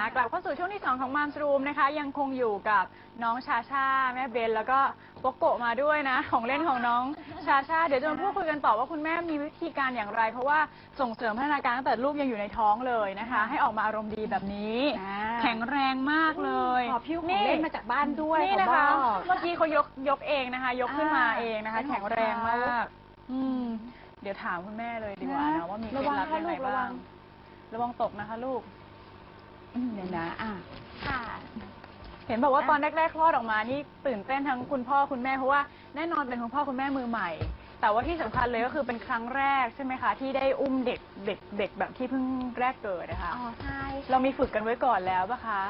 นะกลับเข้าสู่ช่วงที่ 2 ของมามสรูมนะคะ ยังคงอยู่กับน้องชาชาแม่เบนแล้วก็โปโกะมาด้วยนะ ของเล่นของน้องชาชาเดี๋ยวจะมาพูดคุยกันต่อว่าคุณแม่มีวิธีการอย่างไร เพราะว่าส่งเสริมพัฒนาการตั้งแต่ลูกยังอยู่ในท้องเลยนะคะ ให้ออกมาอารมณ์ดีแบบนี้ อ่า แข็งแรงมากเลยขอพิ้วของเล่นมาจากบ้านด้วยนี่ขอนะคะบอก เมื่อกี้เขายกยกเองนะคะ ยกขึ้นมาอ่าเองนะคะเป็นของแข็งแรงมากเขาอืมเดี๋ยวถามคุณแม่เลยดีกว่านะนะว่ามีเคล็ระดวังลับค่ะยังไงลูกระวับ้าง ง ระวังตกนะคะ ลูก เดี๋ยวนะอะ ค่ะ เห็นบอกว่าตอนแรกๆคลอดออกมานี่ตื่นเต้นทั้งคุณพ่อคุณแม่เพราะว่าแน่นอนเป็นคุณพ่อคุณแม่มือใหม่ แต่ว่าที่สำคัญเลยก็คือเป็นครั้งแรกใช่ไหมคะ ที่ได้อุ้มเด็กเด็กเด็กแบบที่เพิ่งแรกเกิดนะคะอ๋อใช่เรามีฝึกกันไว้ก่อนแล้วปะคะ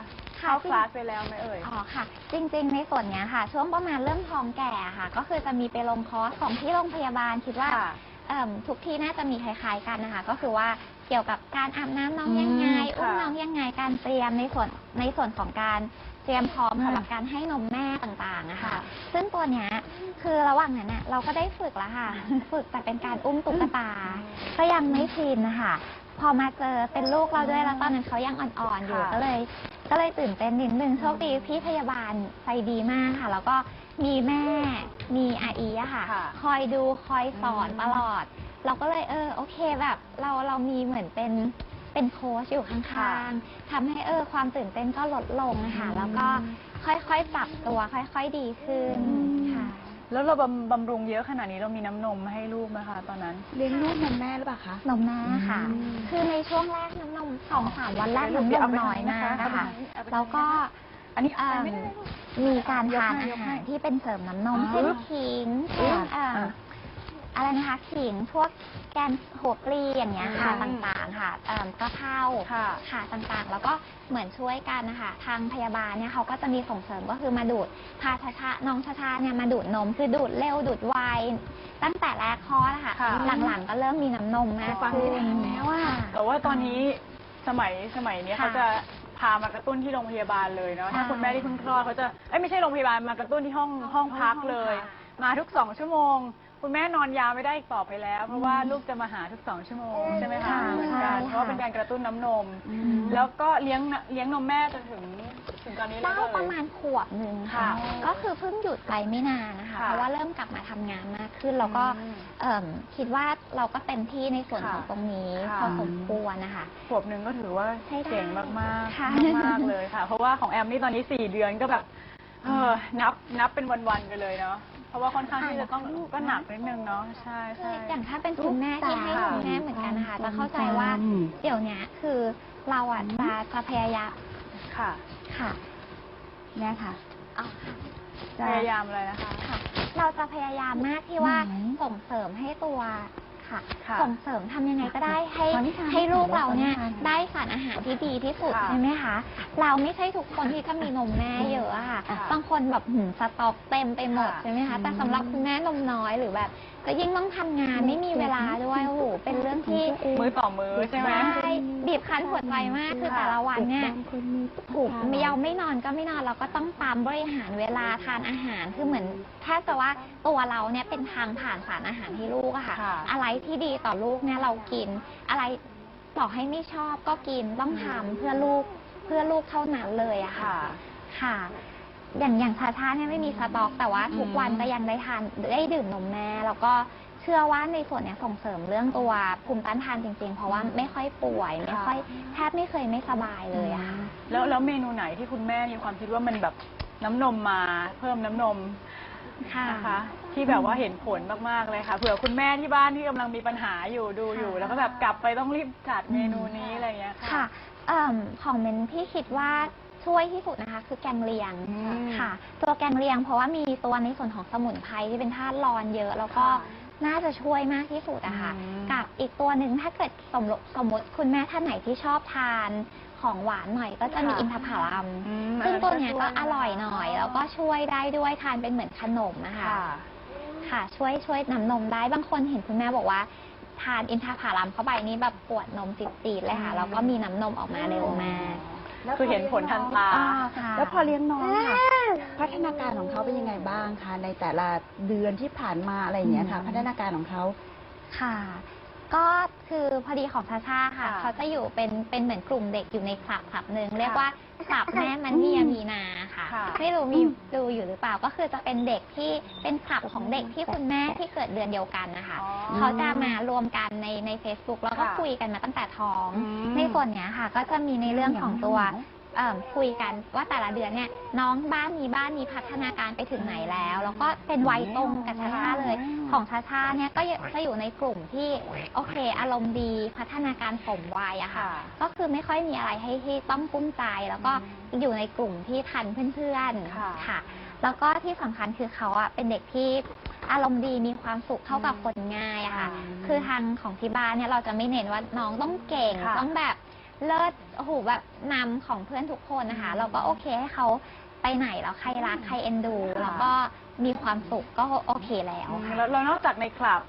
ค่ะ เข้าจริงคลาสไปแล้วไหมเอ่ย อ๋อค่ะ จริงๆ ในส่วนเนี้ยค่ะ ช่วงประมาณเริ่มท้องแก่ค่ะ ก็คือจะมีไปลงคอร์สของที่โรงพยาบาลคิดว่า ค่ะ เอิ่มทุกที่น่าจะมีคล้ายๆกันนะคะ ก็คือว่า เกี่ยวกับการอาบน้ำน้องยังไงอืมอุ้มค่ะน้องยังไงการเตรียมในส่วนในส่วนของการเตรียมพร้อมอืมสำหรับการให้นมแม่ต่างๆนะคะ ค่ะ ซึ่งตัวเนี้ยคือระหว่างนั้นน่ะเราก็ได้ฝึกแล้วค่ะ ฝึกแต่เป็นการอุ้มตุ๊กตา ก็ยังไม่ชินนะคะ พอมาเจอเป็นลูกเราด้วยแล้วตอนนั้นเขายังอ่อนๆอยู่ค่ะ ก็เลย ก็เลยตื่นเต้นนิดนึงโชคดีพี่พยาบาลใจดีมากค่ะ แล้วก็มีแม่มีอาอีอะค่ะ ค่ะคอยดูคอยสอนอืมตลอด เราก็เลยเออโอเคแบบเราเรามีเหมือนเป็นเป็นโค้ชอยู่ข้างๆทำให้เออความตื่นเต้นก็ลดลงนะคะแล้วก็ค่อยๆปรับตัวค่อย ๆดีขึ้นค่ะ แล้วเราบำบำรุงเยอะขนาดนี้เรามีน้ำนมมาให้ลูกไหมคะตอนนั้น เลี้ยงลูกนมแม่หรือเปล่าคะ นมแม่ค่ะ อืมคือในช่วงแรกน้ำนมสองสามวันแรกเดี๋ยวน้ำนเดี๋ยวเอามไปน้อยทำนะคะมากนะคะ เอาไปทำแล้วก็อันนี้เอิ่มไม่ได้ไม่ได้ มีการทานยกให้อาหารที่เป็นเสริมน้ำนมอ๋อเช่นขิงเช่นอ่า เอิ่ม อะไรนะคะขิงพวกแกนหัวปลีอย่างเงี้ยค่ะอืมต่างๆค่ะเอิ่มกระเพราค่ะ ค่ะต่างๆ แล้วก็เหมือนช่วยกันนะคะทางพยาบาลเนี่ยเขาก็จะมีส่งเสริมก็คือมาดูดพาชาชาน้องชาชาเนี่ยมาดูดนมคือดูดเร็วดูดไวตั้งแต่แรกคลอดนะคะค่ะ หลังๆก็เริ่มมีน้ำนมมากฟังขึ้ไม่นทันแล้วอะค่ะแต่ว่าตอนนี้สมัยสมัยเนี้ยค่ะเขาจะพามากระตุ้นที่โรงพยาบาลเลยเนาะใช่ถ้าคุณแม่ที่เพิ่งคลอดเขาจะเอ้ยไม่ใช่โรงพยาบาลมากระตุ้นที่ห้องห้องพักเลยค่ะมาทุกสองชั่วโมง คุณแม่นอนยาวไม่ได้อีกต่อไปแล้ว เพราะว่าลูกจะมาหาทุกสองชั่วโมงใช่ไหมคะค่ะเหมือนกันใช่ค่ะเพราะว่าเป็นการกระตุ้นน้ำนมอืมแล้วก็เลี้ยงเลี้ยงนมแม่จนถึงถึงตอนนี้เลย ได้เลยประมาณขวบหนึ่งค่ะ ค่ะก็คือเพิ่งหยุดไปไม่นานนะคะ ค่ะเพราะว่าเริ่มกลับมาทำงานมากขึ้น แล้วก็อืมเอิ่มคิดว่าเราก็เต็มที่ในส่วนค่ะของตรงนี้ค่ะ พอสมควรนะคะ ขวบหนึ่งก็ถือว่าใช้ได้เก่งมากมากค่ะ มากๆเลยค่ะ เพราะว่าของแอมนี่ตอนนี้สี่เดือนก็แบบเออนับนับเป็นวันๆกันเลยเนาะ เพราะว่าค่อนข้างที่จะต้องก็หนักนิดนึงเนาะใช่คือใช่ อย่างถ้าเป็นคุณแม่ที่ให้นมแม่เหมือนกันนะคะ จะเข้าใจว่าอืมเดี๋ยวเนี้ยคือเราอะจะจะพยายามค่ะ ค่ะเนี่ยค่ะอ๋อค่ะจะพยายามอะไรนะคะ ค่ะเราจะพยายามมากที่ว่าไหนส่งเสริมให้ตัว ค่ะ ค่ะส่งเสริมทำยังไงก็ได้ให้ขอนิทานให้ลูกเราเนี่ยขอนิทานได้สารอาหารที่ดีที่สุดค่ะใช่ไหมคะ เราไม่ใช่ทุกคนที่จะมีนมแม่เยอะอะค่ะ ค่ะบางคนแบบหืมสต็อกเต็มไปหมดค่ะใช่ไหมคะ แต่สำหรับคุณแม่นมน้อยหรือแบบ ก็ยิ่งต้องทำงานไม่มีเวลาด้วยโอ้โหเป็นเรื่องที่มือต่อมือใช่ไหม ใช่บีบคั้นหัวใจมากคือค่ะแต่ละวันเนี่ยบางคนมีถูกไม่ยอมไม่นอนก็ไม่นอนเราก็ต้องตามบริหารเวลาทานอาหารคือเหมือนแทบจะว่าตัวเราเนี่ยเป็นทางผ่านสารอาหารให้ลูกอะค่ะ ค่ะ อะไรที่ดีต่อลูกเนี่ยเรากิน อะไรต่อให้ไม่ชอบก็กินต้องทำเพื่อลูกเพื่อลูกเท่านั้นเลยอะค่ะ ค่ะค่ะ อย่างอย่างชาชาเนี่ยไม่มีสต็อก แต่ว่าทุกวันอืมก็ยังได้ทานได้ดื่มนมแม่แล้วก็เชื่อว่าในส่วนเนี้ยส่งเสริมเรื่องตัวภูมิต้านทานจริง ๆ เพราะว่าไม่ค่อยป่วย ไม่ค่อยแทบไม่เคยไม่สบายเลยอะค่ะ แล้วแล้วเมนูไหนที่คุณแม่มีความคิดว่ามันแบบน้ำนมมาเพิ่มน้ำนมค่ะนะคะที่แบบว่าเห็นผลมากๆเลยค่ะเผื่อคุณแม่ที่บ้านที่กำลังมีปัญหาอยู่ดูอยู่ค่ะแล้วก็แบบกลับไปต้องรีบจัดเมนูนี้อะไรอย่างเงี้ยค่ะ ค่ะเอิ่มของเมนที่คิดว่า ช่วยที่สุดนะคะคือแกงเลียงอืมค่ะ ตัวแกงเลียง เพราะว่ามีตัวในส่วนของสมุนไพรที่เป็นธาตุร้อนเยอะ แล้วก็ค่ะน่าจะช่วยมากที่สุดอะค่ะ อืม กับอีกตัวหนึ่งถ้าเกิดสมมติสมมติคุณแม่ท่านไหนที่ชอบทานของหวานหน่อย ก็จะมีค่ะอินทผลัม อืมซึ่งตัวเนี้ยก็ช่อร่อยหน่อย แล้วก็ช่วยได้ด้วยทานเป็นเหมือนขนมนะคะ ค่ะ ค่ะ ช่วยช่วยน้ำนมได้บางคนเห็นคุณแม่บอกว่า ทานอินทผลัมเข้าไปนี่แบบปวดนมจีดๆเลยค่ะอืม แล้วก็มีน้ำนมออกมาเร็วมาก คือเห็นผลทันตา อ่าค่ะแล้วพอเลี้ยงน้องค่ะ พัฒนาการของเขาเป็นยังไงบ้างคะในแต่ละเดือนที่ผ่านมาอะไรอย่างเงี้ยค่ะ อืม พัฒนาการของเขา ค่ะ ก็ คือพอดีของชาชาค่ะ ค่ะเขาจะอยู่เป็นเป็นเหมือนกลุ่มเด็กอยู่ในคลับคลับหนึ่งเรียกว่าคลับแม่มันเมียมีนาค่ะ ค่ะไม่รู้มีดูอยู่หรือเปล่าก็คือจะเป็นเด็กที่เป็นคลับของเด็กที่คุณแม่ที่เกิดเดือนเดียวกันนะคะอ๋อเขาจะมารวมกันในใน Facebook แล้วก็ค่ะคุยกันมาตั้งแต่ท้อง อืม ในส่วนเนี้ยค่ะ ก็จะมีในเรื่องของตัวเอิ่มคุยกันว่าแต่ละเดือนเนี่ยน้องบ้านนี้บ้านนี้พัฒนาการไปถึงไหนแล้ว แล้วก็เป็นวัยตรงกับชาชาเลย ของชาชาเนี่ยก็จะอยู่ในกลุ่มที่โอเค อารมณ์ดีพัฒนาการสมวัยอะค่ะค่ะ ก็คือไม่ค่อยมีอะไรให้ที่ต้องกุ้มใจ แล้วก็อยู่ในกลุ่มที่ทันเพื่อนค่ะๆค่ะ แล้วก็ที่สำคัญคือเขาอะเป็นเด็กที่อารมณ์ดีมีความสุขเข้ากับคนง่ายอะค่ะอืมคือทางของที่บ้านเนี่ยเราจะไม่เน้นว่าน้องต้องเก่งค่ะต้องแบบเลิศโอ้โหแบบนำของเพื่อนทุกคนนะคะ เราก็โอเคให้เขาไปไหนแล้วใครรักใครเอ็นดู แล้วก็ มีความสุขก็โอเคแล้วค่ะ แล้วแล้วนอกจากในคลับ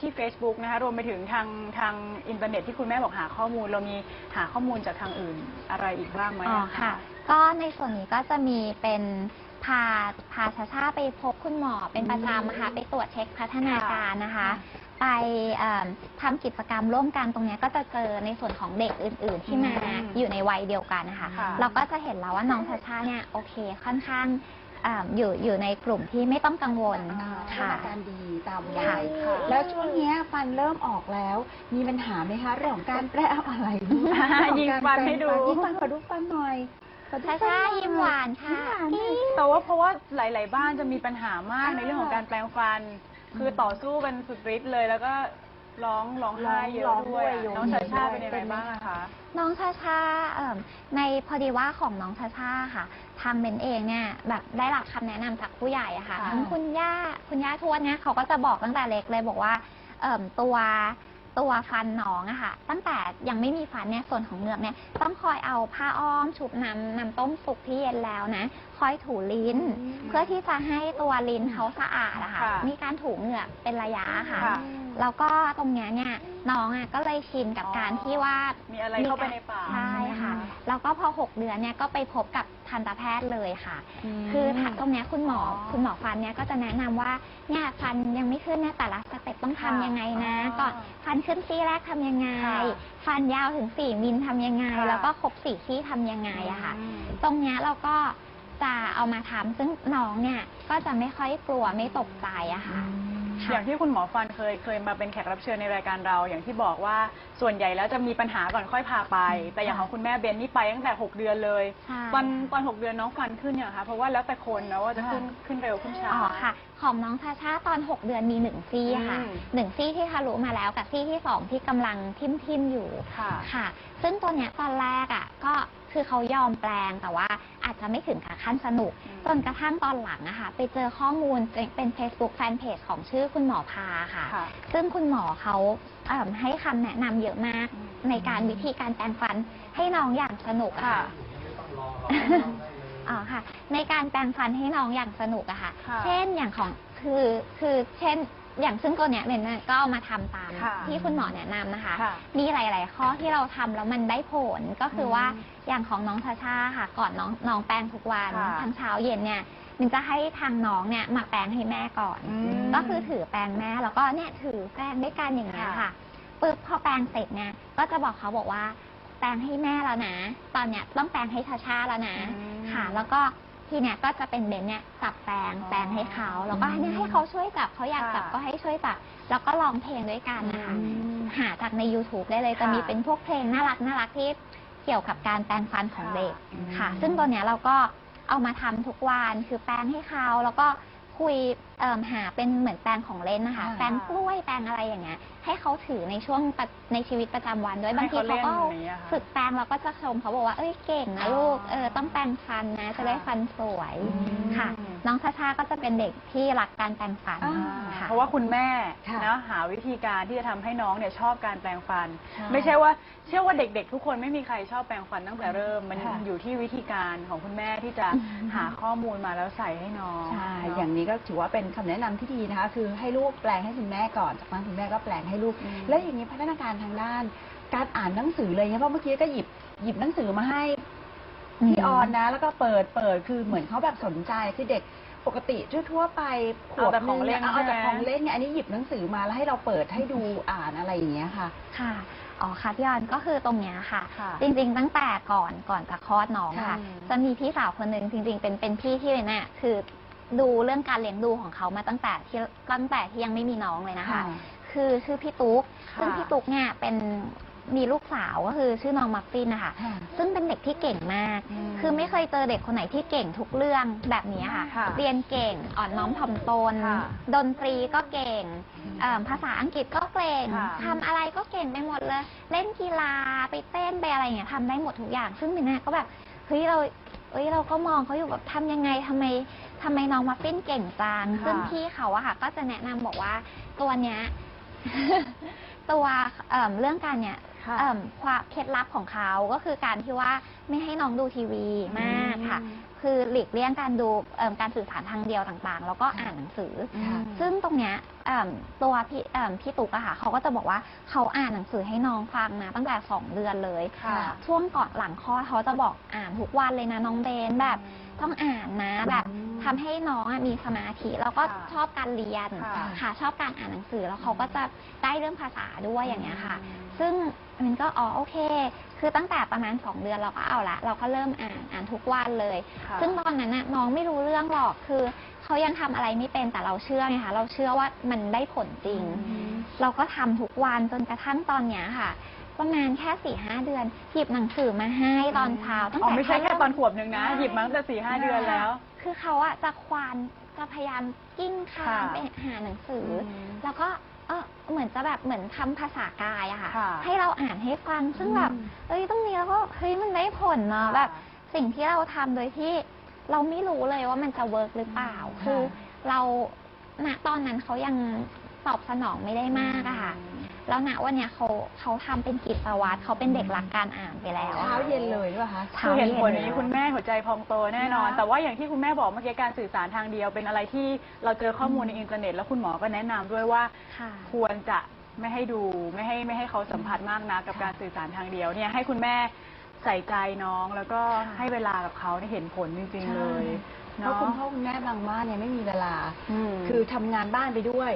ที่ Facebook นะคะรวมไปถึงทางทางอินเทอร์เน็ตที่คุณแม่บอกหาข้อมูล เรามีหาข้อมูลจากทางอื่นอะไรอีกบ้างไหมอ๋ออะค่ะ ก็ในส่วนนี้ก็จะมีเป็นพาพาชาชาไปพบคุณหมอเป็นประจำนะคะไปตรวจเช็คพัฒนาการนะคะ ไปเอิ่มทำกิจกรรมร่วมกันตรงเนี้ยก็จะเจอในส่วนของเด็กอื่น ๆ ที่มาอืมอยู่ในวัยเดียวกันนะคะ ค่ะ เราก็จะเห็นแล้วว่าน้องชาชาเนี่ยโอเคค่อนข้างเอิ่มอยู่อยู่ในกลุ่มที่ไม่ต้องกังวลอ่าพัฒค่ะนาการดีตามค่ะวัยแล้วช่วงเนี้ยฟันเริ่มออกแล้ว มีปัญหาไหมคะเรื่องของการแปรอะไรลูกยิงฟันให้ดู ยิงฟันขอดูฟันหน่อยขอดูชาฟันชาน่อยิ้มหวานค่ะ ยิ้มหวานหน่อย แต่ว่าเพราะว่าหลาย ๆ บ้านจะมีปัญหามากอ่าในเรื่องของการแปลงฟัน คือต่อสู้กันสุดฤทธิ์เลย แล้วก็ ร้องร้องไห้เยร้อะองด้วยด้วยน้องชาชาด้วยเป็นยังไงบ้างอะคะ น้องชาชาเอิ่มในพอดีว่าของน้องชาชาค่ะทางเบนเองเนี่ยแบบได้รับคำแนะนำจากผู้ใหญ่อะค่ะค่ะ ทั้งคุณย่าคุณย่าทวดเนี่ยเขาก็จะบอกตั้งแต่เล็กเลยบอกว่าเอิ่มตัวตัวฟันน้องอะค่ะ ตั้งแต่ยังไม่มีฟันเนี่ยส่วนของเหงือกเนี่ยต้องคอยเอาผ้าอ้อมชุบน้ำน้ำต้มสุกที่เย็นแล้วนะค อยถูลิ้น เพื่อที่จะให้ตัวลิ้นเขาสะอาดอะค่ะ ค่ะมีการถูเหงือกเป็นระยะค่ะ ค่ะ แล้วก็ตรงเนี้ยเนี่ยน้องอะก็เลยชินกับอ๋อการที่ว่า มีอะไรเข้าไปในปาก ใช่ค่ะ แล้วก็พอ 6 เดือนเนี่ยก็ไปพบกับทันตแพทย์เลยค่ะมคือตรงเนี้ยคุณหมออ๋อคุณหมอฟันเนี่ยก็จะแนะนำว่าเนี่ยฟันยังไม่ขึ้นเนี่ยแต่ละสเต็ปต้องทำค่ะยังไงนะอ๋อก่อนฟันขึ้นซี่แรกทำยังไง ค่ะฟันยาวถึง 4มิลทำยังไง ค่ะ แล้วก็ครบสี่ซี่ทำยังไงอะค่ะอืมตรงเนี้ยเราก็ จะเอามาทำซึ่งน้องเนี่ยก็จะไม่ค่อยกลัวไม่ตกใจอะค่ะ อย่างที่คุณหมอฟันเคยเคยมาเป็นแขกรับเชิญในรายการเรา อย่างที่บอกว่าส่วนใหญ่แล้วจะมีปัญหาก่อนค่อยพาไป แต่อย่างของคุณแม่เบนนี่ไปตั้งแต่6เดือนเลย ใช่ตอนตอน6เดือนน้องฟันขึ้นเนี่ยงคะเพราะว่าแล้วแต่คนนะว่าจะขึ้นขึ้นเร็วขึ้นช้า อ๋อค่ะ ของน้องชาชาตอน 6 เดือนมีหนึ่งซี่ค่ะอืม หนึ่งซี่ที่ทะลุมาแล้วกับซี่ที่สองที่กำลังทิมทิมๆอยู่ ค่ะ ค่ะ ซึ่งตัวเนี้ยตอนแรกอะก็ คือเขายอมแปลงแต่ว่าอาจจะไม่ถึงกับขั้นสนุกอืมจนกระทั่งตอนหลังอะค่ะไปเจอข้อมูลเป็น Facebook Fanpage ของชื่อคุณหมอพาค่ะ ค่ะ ซึ่งคุณหมอเขาเอิ่มให้คำแนะนำเยอะมากอืมในการวิธีการแปลงฟันให้น้องอย่างสนุกอะค่ะ ค่ะ อ๋อค่ะ ในการแปลงฟันให้น้องอย่างสนุกอะค่ะ ค่ะ เช่นอย่างของคือคือเช่น อย่างซึ่งตัวเนี้ยเบนน่ะก็เอามาทำตามค่ะที่คุณหมอแนะนำนะคะ ค่ะมีหลาย ๆ ข้อที่เราทำแล้วมันได้ผลก็คืออมว่าอย่างของน้องชาชาค่ะ ก่อนน้องน้องแปรงทุกวันค่ะทั้งเช้าเย็นเนี่ยมันจะให้ทางน้องเนี่ยมาแปรงให้แม่ก่อน อืมก็คือถือแปรงแม่แล้วก็เนี่ยถือแปรงด้วยกันอย่างเงี้ยค่ะ ค่ะปึ๊บพอแปรงเสร็จเนี่ยก็จะบอกเขาบอกว่า แปรงให้แม่แล้วนะ ตอนเนี้ยต้องแปรงให้ชาชาแล้วนะ อืม ค่ะ แล้วก็ ทีเนี้ยก็จะเป็นเบนเนี่ยจับแปรงอ๋อแปรงให้เขาแล้วก็เนี่ยให้เขาช่วยจับเขาอยากจับค่ะก็ให้ช่วยจับ แล้วก็ร้องเพลงด้วยกันนะคะอืมหาจากใน YouTube ได้เลยค่ะจะมีเป็นพวกเพลงน่ารักน่ารักที่เกี่ยวกับการแปรงฟันของค่ะเด็กอืมค่ะ ซึ่งตัวเนี้ยเราก็เอามาทำทุกวันคือแปรงให้เขาแล้วก็ คุยเอิ่มหาเป็นเหมือนแปรงของเล่นนะคะค่ะแปรงกล้วยแปรงอะไรอย่างเงี้ย ให้เขาถือในช่วงปะในชีวิตประจำวันด้วยบางทีให้เขาเขาก็เล่นอย่างเงี้ยค่ะฝึกแปรงเราก็จะชมเขาบอกว่า เอ้ยเก่งนะลูก เออต้องแปรงฟันนะ จะได้ฟันสวยอืม ค่ะ น้องชาชาก็จะเป็นเด็กที่รักการแปรงฟันอ่าค่ะ เพราะว่าคุณแม่ค่ะนะหาวิธีการที่จะทำให้น้องเนี่ยชอบการแปลงฟัน ใช่ไม่ใช่ว่าเชื่อว่าเด็ก ๆ ทุกคนไม่มีใครชอบแปลงฟันตั้งแต่เริ่ม มันค่ะ อยู่ที่วิธีการของคุณแม่ที่จะอืม หาข้อมูลมาแล้วใส่ให้น้องใช่ เนะ อย่างนี้ก็ถือว่าเป็นคำแนะนำที่ดีนะคะ คือให้ลูกแปลงให้คุณแม่ก่อนจากนั้นคุณแม่ก็แปลงให้ลูกอืมแล้วอย่างนี้พัฒนาการทางด้าน การอ่านหนังสือเลยเนี่ยเพราะเมื่อกี้ก็หยิบหยิบหนังสือมาให้พี่ออนนะ แล้วก็เปิดเปิดคือเหมือนเขาแบบสนใจคือเด็กปกติทั่วๆไปขวเอาบแต่ของเล่นงะเอาแต่ใช่ไหมของเล่นไงอันนี้หยิบหนังสือมาแล้วให้เราเปิดให้ดูอ่านอะไรอย่างเงี้ยค่ะ ค่ะอ๋อค่ะพี่ออนก็คือตรงเนี้ยค่ะค่ะจริง ๆ ตั้งแต่ก่อนก่อนจะคลอดน้องค่ะอืมจะมีพี่สาวคนหนึ่งจริง ๆ เป็นเป็นพี่ที่เลยเนี่ยคือ ดูเรื่องการเลี้ยงดูของเขามาตั้งแต่ที่ตั้งแต่ที่ยังไม่มีน้องเลยนะคะค่ะคือชื่อพี่ตุ๊กค่ะซึ่งพี่ตุ๊กเนี่ยเป็นมีลูกสาวก็คือชื่อน้องมัฟฟินนะคะค่ะซึ่งเป็นเด็กที่เก่งมากอืมคือไม่เคยเจอเด็กคนไหนที่เก่งทุกเรื่องแบบนี้ค่ะค่ะเรียนเก่ง อ่อนน้อมถ่อมตนค่ะดนตรีก็เก่งเอิ่มภาษาอังกฤษก็เก่งค่ะทำอะไรก็เก่งไปหมดเลย เล่นกีฬาไปเต้นไปอะไรอย่างเงี้ยทำได้หมดทุกอย่าง ซึ่งมินเนี่ยก็แบบ เฮ้ยเรา เอ้ยเราก็มองเขาอยู่แบบทำยังไงทำไมทำไมน้องมัฟฟินเก่งจังค่ะซึ่งพี่เขาอะค่ะก็จะแนะนำบอกว่าตัวเนี้ย ตัวเอิ่มเรื่องการเนี่ยค่ะเอิ่มความเคล็ดลับของเขาก็คือการที่ว่าไม่ให้น้องดูทีวีมากค่ะ อืม คือหลีกเลี่ยงการดูเอิ่มการสื่อสารทางเดียวต่างๆ แล้วก็อ่านหนังสืออค่ะ ซึ่งตรงเนี้ยเอิ่มตัวพี่เอิ่มพี่ตุ๊กอะค่ะเขาก็จะบอกว่าเขาอ่านหนังสือให้น้องฟังนะตั้งแต่สองเดือนเลย ค่ะ ช่วงก่อนหลังคลอดเขาจะบอกอ่านทุกวันเลยนะน้องเบนแบบ ต้องอ่านนะแบบอืมทำให้น้องอะมีสมาธิแล้วก็ค่ะชอบการเรียนค่ะค่ะชอบการอ่านหนังสือแล้วเขาก็จะได้เรื่องภาษาด้วยอย่างเงี้ยค่ะซึ่งมันก็อ๋อโอเค คือตั้งแต่ประมาณ 2 เดือนเราก็เอาละเราก็เริ่มอ่านอ่านทุกวันเลย ค่ะ ซึ่งตอนนั้นน่ะน้องไม่รู้เรื่องหรอกคือเขายังทำอะไรไม่เป็นแต่เราเชื่อไงคะเราเชื่อว่ามันได้ผลจริง อืม เราก็ทำทุกวันจนกระทั่งตอนเนี้ยค่ะ ประมาณแค่สี่ห้าเดือน หยิบหนังสือมาให้ตอนเช้าตั้งอ๋อแต่ไม่ใช่แค่เขาเริ่ตอนขวบหนึ่งนะหยิบมาตั้งแต่สี่ห้าเดือนแล้ว คือเขาอะจะควานจะพยายามกิ้งคานค่ะไปหาหนังสืออมแล้วก็เออเหมือนจะแบบเหมือนทำภาษากายอะค่ะ ค่ะให้เราอ่านให้ฟังซึ่งแบบอืม เอ้ยตรงนี้แล้วก็เฮ้ยมันได้ผลเนาะแบบ สิ่งที่เราทำโดยที่เราไม่รู้เลยว่ามันจะเวิร์กหรือเปล่าอืมคือเราณตอนนั้นเขายังตอบสนองไม่ได้มากอะค่ะ แล้วณวันเนี้ยเขาเขาทำเป็นกิจวัตรเขาเป็นเด็กรักการอ่านไปแล้วอะเช้าเย็นเลยหรือเปล่าคะคือเห็นผลช้นี้คุณแม่หัวใจพองโตแน่นอนนะแต่ว่าอย่างที่คุณแม่บอกเมื่อกี้การสื่อสารทางเดียว เป็นอะไรที่เราเจอข้อมูลในอินเทอร์เน็ต แล้วคุณหมอก็แนะนำด้วยว่า ค่ะ ควรจะไม่ให้ดูไม่ให้ไม่ให้เขาสัมผัสมากนะกับการสื่อสารทางเดียวเนี่ยให้คุณแม่ใส่ใจน้องแล้วก็ค่ะให้เวลากับเขาเนี่ยเห็นผลจริง ๆ เลยเพราะเนาะคุณพ่อคุณแม่บางบ้านเนี่ยไม่มีเวลา ม คือทำงานบ้านไปด้วย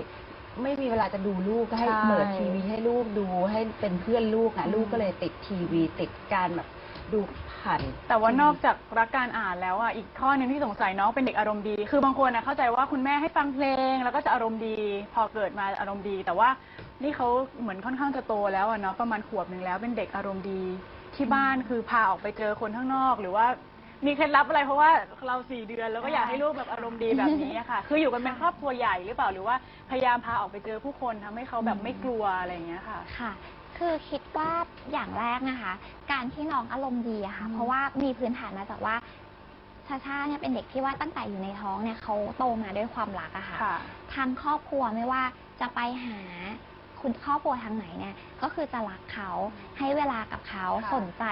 ไม่มีเวลาจะดูลูกก็ให้ใช่ เปิดทีวีให้ลูกดูให้เป็นเพื่อนลูกอะอืมลูกก็เลยติดทีวีติดการแบบดูผ่าน แต่ว่านอกจากรักการอ่านแล้วอะอีกข้อหนึงที่สงสัยน้องเป็นเด็กอารมณ์ดี คือบางคนนะเข้าใจว่าคุณแม่ให้ฟังเพลง แล้วก็จะอารมณ์ดี พอเกิดมาอารมณ์ดี แต่ว่านี่เขาเหมือนค่อนข้างจะโตแล้วอะเนาะประมาณขวบหนึ่งแล้วเป็นเด็กอารมณ์ดีที่บ้านคือพาออกไปเจอคนข้างนอก หรือว่า มีเคล็ดลับอะไรเพราะว่าเราสี่เดือนแล้วก็อยากให้ลูกแบบอารมณ์ดีแบบนี้อะค่ะ คืออยู่กันเป็นครอบครัวใหญ่หรือเปล่าหรือว่าพยายามพาออกไปเจอผู้คนทำให้เขาแบบไม่กลัวอะไรอย่างเงี้ยค่ะ ค่ะ คือคิดว่าอย่างแรกนะคะ การที่น้องอารมณ์ดีอะค่ะ อืม เพราะว่ามีพื้นฐานมาจากว่าชาชาเนี่ยเป็นเด็กที่ว่าตั้งแต่อยู่ในท้องเนี่ยเขาโตมาด้วยความรักอะค่ะ ค่ะ ทางครอบครัวไม่ว่าจะไปหา คุณครอบครัวทางไหนเนี่ยก็คือจะรักเขาให้เวลากับเขาค่ะสนใจ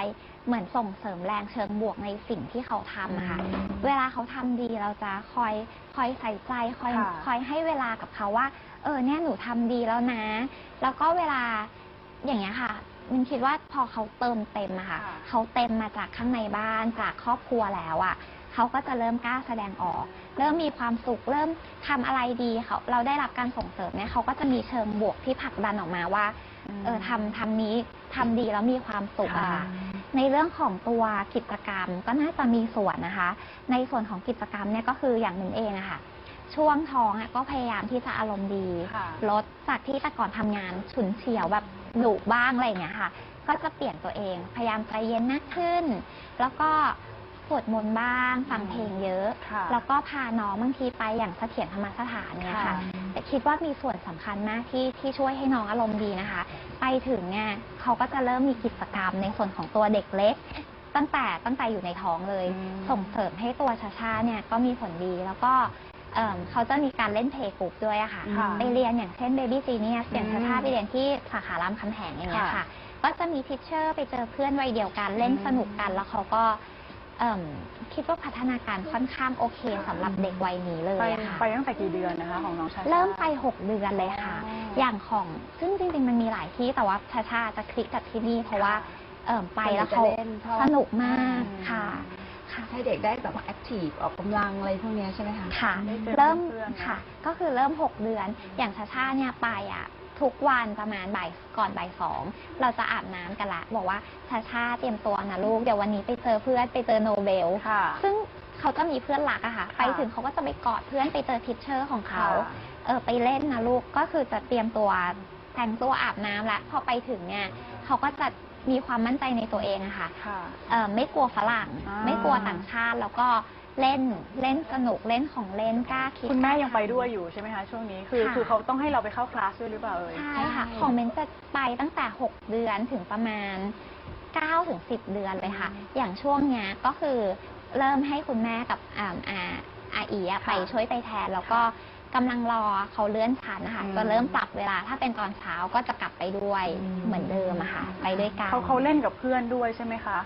เหมือนส่งเสริมแรงเชิงบวกในสิ่งที่เขาทำอะค่ะเวลาเขาทำดีเราจะคอยคอยใส่ใจคอยค่ะ คอยให้เวลากับเขาว่า เออเนี่ยหนูทำดีแล้วนะ แล้วก็เวลาอย่างเงี้ยค่ะมินคิดว่าพอเขาเติมเต็มอะค่ะ ค่ะ เขาเต็มมาจากข้างในบ้านจากครอบครัวแล้วอะ เขาก็จะเริ่มกล้าแสดงออก เริ่มมีความสุข เริ่มทำอะไรดีเขาเราได้รับการส่งเสริมเนี่ยเขาก็จะมีเชิงบวกที่ผลักดันออกมาว่าเออทำทำนี้ทำดีแล้วมีความสุขอะค่ะในเรื่องของตัวกิจกรรมก็น่าจะมีส่วนนะคะ ในส่วนของกิจกรรมเนี่ยก็คืออย่างหนึ่งเองอะค่ะช่วงท้องอะก็พยายามที่จะอารมณ์ดีค่ะลดจากที่แต่ก่อนทำงานฉุนเฉียวแบบดุบ้างอะไรอย่างเงี้ยค่ะ ก็จะเปลี่ยนตัวเอง พยายามใจเย็นมากขึ้น แล้วก็ สวดมนต์บ้าง ฟังเพลงเยอะ ค่ะ แล้วก็พาน้องบางทีไปอย่างเสถียรธรรมสถานเนี่ยค่ะค่ะ แต่คิดว่ามีส่วนสำคัญมากที่ที่ช่วยให้น้องอารมณ์ดีนะคะ ไปถึงเนี่ยเขาก็จะเริ่มมีกิจกรรมในส่วนของตัวเด็กเล็ก ตั้งแต่ตั้งแต่อยู่ในท้องเลย อืม ส่งเสริมให้ตัวชาชาเนี่ยก็มีผลดีแล้วก็เอิ่มเขาจะมีการเล่นเพลย์กรุ๊ปด้วยอะค่ะ ค่ะไปเรียนอย่างเช่น Baby Genius อย่างอืมชาชาไปเรียนที่สาขารามคำแหงอย่างเงี้ยค่ะ ค่ะก็จะมีทิชเชอร์ไปเจอเพื่อนวัยเดียวกันเล่นอืม สนุกกันแล้วเขาก็ เอิ่มคิดว่าพัฒนาการค่อนข้างโอเคสำหรับเด็กวัยนี้เลไปยอะค่ะ ไปตั้งแต่กี่เดือนนะคะของน้องชาชา เริ่มไป 6 เดือนเลยค่ะ อ๋อออย่างของซึ่งจริงๆ มันมีหลายที่แต่ว่าชาชาจะคลิกกับที่นี่เพราะว่าเอิ่มไปแล้วเขาจะเล่นชอบสนุกมากอืม ค่ะ ค่ะ ให้เด็กได้แบบว่าแอคทีฟออกกำลังอะไรพวกเนี้ยใช่ไหมคะ ค่ะ ได้เจอเริ่มเพื่อนๆนะ ค่ะ ก็คือเริ่ม 6 เดือน อย่างชาชาเนี่ยไปอะ ทุกวันประมาณบ่ายก่อนบ่ายสองเราจะอาบน้ำกันละ บอกว่าชาชาเตรียมตัวนะลูก เดี๋ยววันนี้ไปเจอเพื่อนไปเจอโนเบล ค่ะ ซึ่งเขาจะมีเพื่อนรักอะค่ะ ค่ะไปถึงเขาก็จะไปกอดเพื่อนไปเจอทิชเชอร์ของเขา ค่ะเออไปเล่นนะลูก ก็คือจะเตรียมตัวแต่งตัวอาบน้ำละ พอไปถึงเนี่ยเขาก็จะมีความมั่นใจในตัวเองอะค่ะ ค่ะ เออไม่กลัวฝรั่ง อ่า ไม่กลัวต่างชาติแล้วก็ เล่นเล่นสนุกเล่นของเล่นกล้าคิดคุณแม่กล้ายังไปทำด้วยอยู่ใช่ไหมคะช่วงนี้คือค่ะคือเขาต้องให้เราไปเข้าคลาสด้วยหรือเปล่าเอ่ย ใช่ค่ะ ของเบนจะไปตั้งแต่ 6 เดือนถึงประมาณ9ถึง10 เดือนเลยค่ะอย่างช่วงเนี้ยก็คือเริ่มให้คุณแม่กับอ่าอาอาอีอะค่ะไปช่วยไปแทน แล้วก็กำลังรอเขาเลื่อนชั้นนะคะอืมก็เริ่มปรับเวลาถ้าเป็นตอนเช้าก็จะกลับไปด้วยอืมเหมือนเดิมอะค่ะ ไปด้วยกัน เขาเขาเล่นกับเพื่อนด้วยใช่ไหมคะ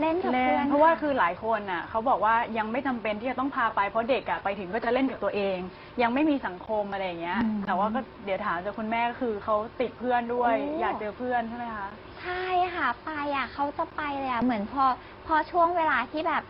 เล่นกับเล่เพื่อนนเพราะว่าคือหลายคนน่ะเขาบอกว่ายังไม่จำเป็นที่จะต้องพาไปเพราะเด็กอะไปถึงก็จะเล่นกับตัวเอง ยังไม่มีสังคมอะไรอย่างเงี้ย อืม แต่ว่าก็เดี๋ยวถามจากคุณแม่ก็คือเขาติดเพื่อนด้วยโอ้อยากเจอเพื่อนใช่ไหมคะ ใช่ค่ะ ไปอะเขาจะไปเลยอะเหมือนพอพอช่วงเวลาที่แบบ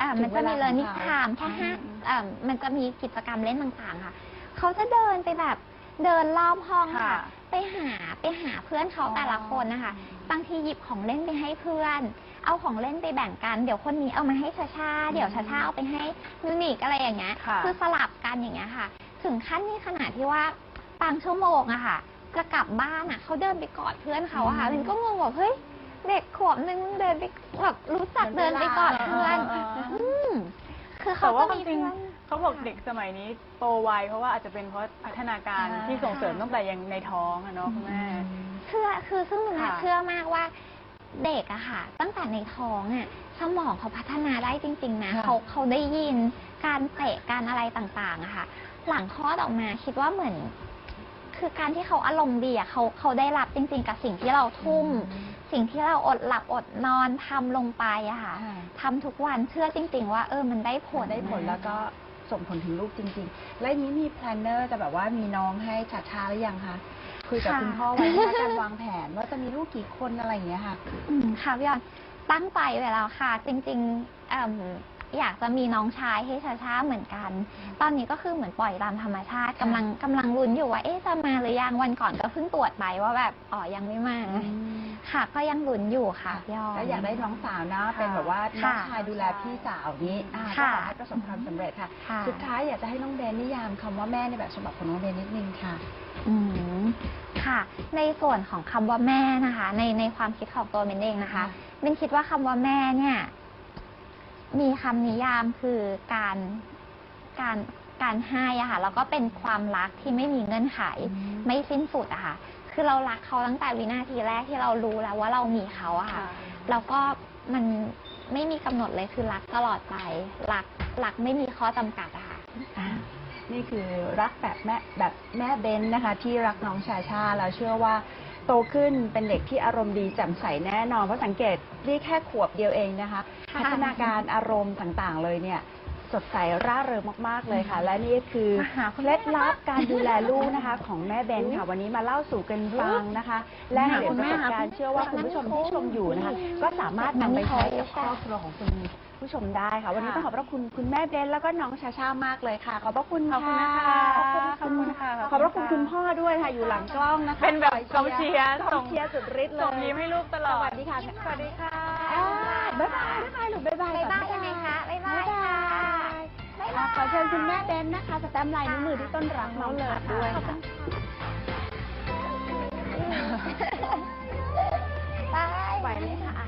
อ่าถึงมันจะมีเวลาเ e ร์ n นิ่งของไทเขาม์แค่ห้าอืมอ่ามันจะมีกิจกรรมเล่นต่างๆค่ะเขาจะเดินไปแบบเดินรอบห้องค่ะ ค่ะ ไปหาไปหาเพื่อนเขาอ๋อ แต่ละคนนะคะ บางทีหยิบของเล่นไปให้เพื่อน เอาของเล่นไปแบ่งกัน เดี๋ยวคนนี้เอามาให้ชาชาเดี๋ยวชาชาเอาไปให้มิวนิกอะไรอย่างเงี้ยค่ะ อสลับกันอย่างเงี้ยค่ะ ถึงขั้นนี้ขนาดที่ว่าบางชั่วโมงอะค่ะ จะกลับบ้านอะเขาเดินไปกอดเพื่อนเขาอะค่ะอืมมันก็งงแบบเฮ้ยเด็กขวบนึงเดินไปแบบรู้จักเดินไปกอดเพื่อนเออเออเอออื มคือแต่เขาว่าก็ความมีจริงเพื่อน เขาบอกเด็กสมัยนี้โตไวเพราะว่าอาจจะเป็นเพราะพัฒนาการอ่า ที่ส่งเสริมตั้งแต่ยังในท้องอะเนาะคุณแม่ เชื่อคือซึ่งหนูค่ะเชื่อมากว่า เด็กอะค่ะ ตั้งแต่ในท้องอะสมองเขาพัฒนาได้จริง ๆ นะค่ะ เขาเขาได้ยินการเตะการอะไรต่างๆอะค่ะ หลังคลอดออกมาคิดว่าเหมือน คือการที่เขาอารมณ์ดีอะเขาเขาได้รับจริง ๆ กับสิ่งที่เราทุ่ม สิ่งที่เราอดหลับอดนอนทำลงไปอะค่ะค่ะ ทำทุกวันเชื่อจริง ๆ ว่าเออมันได้ผผลลได้ผลนะ แล้วก็ส่งผลถึงลูกจริง ๆ แล้วอย่างนี้มีแพลนเนอร์จะแบบว่ามีน้องให้ชัดช้าหรือยังคะ คุยกับค่ะคุณพ่อไว้ว่าการวางแผนว่าจะมีลูกกี่คนอะไรอย่างเงี้ยค่ะ อืมค่ะพี่ยอนตั้งใจไว้แล้วค่ะ จริงๆเอิ่ม อยากจะมีน้องชายให้ชาชาเหมือนกัน ตอนนี้ก็คือเหมือนปล่อยตามธรรมชาติกำลังกำลังลุ้นอยู่ว่าเอ๊ะจะมาหรือยังวันก่อนก็เพิ่งตรวจไปว่าแบบอ๋อยังไม่มา ค่ะ ก็ยังลุ้นอยู่ค่ะพี่ยอนแล้วอยากได้น้องสาวนะเป็นแบบว่าน้องค่ะชายดูแลพี่สาวนี้อ่าก็ค่ะขอให้ประสบความสำเร็จค่ะ ค่ะ สุดท้ายอยากจะให้น้องเบนนิยามคำว่าแม่ในแบบฉบับของน้องเบนนิดนึงค่ะ อืมค่ะ ในส่วนของคำว่าแม่นะคะ ในในความคิดของตัวเบนเองนะคะค่ะเบนคิดว่าคำว่าแม่เนี่ย มีคำนิยามคือการการการให้อะค่ะแล้วก็เป็นความรักที่ไม่มีเงื่อนไข ไม่สิ้นสุดอะค่ะ คือเรารักเขาตั้งแต่วินาทีแรกที่เรารู้แล้วว่าเรามีเขาอะค่ะ แล้วก็มันไม่มีกำหนดเลยคือรักตลอดไป รักรักไม่มีข้อจำกัดอะค่ะอ่านี่คือรักแบบแม่แบบแม่เบนนะคะ ที่รักน้องชาชาแล้วเชื่อว่า โตขึ้นเป็นเด็กที่อารมณ์ดีแจ่มใสแน่นอนเพราะสังเกตนี่แค่ขวบเดียวเองนะคะค่ะพัฒนาการอารมณ์ต่างๆเลยเนี่ย สดใสร่าเริงมากๆเลยค่ะ และนี่คือมาหาคุณเคแม่ล็ดลับการดูแลลูกนะคะ ของแม่เบนค่ะ วันนี้มาเล่าสู่กันฟังนะคะ และหาเดี๋ยวคุณปแม่ระสบหาการณ์เชื่อว่าคุณผู้ชมที่ชมอยู่นะคะ ก็สามารถนำไปใช้กับครอบครัวของคุณผู้ชมได้ค่ะ วันนี้ต้องขอบพระคุณคุณแม่เบนแล้วก็น้องชาชามากเลยค่ะ ขอบพระคุณขอบคุณค่ะนะคะขอบคุณขอบคุณค่ะขอบพระคุณคุณพ่อด้วยค่ะอยู่หลังกล้องนะคะเป็นแบบกองเชียร์กองเชียร์สุดฤทธิ์เลยส่งยิ้มให้ลูกตลอดสวัสดีค่ะสวัสดีค่ะอ่าบ๊ายบายบ๊ายบายลูกบ๊ายบาย เชิญคุณแม่เบนนะคะสแตมป์ลายนิ้วมือที่ต้นรังน้องเลิศด้วยค่ะไปไหวไหมคะ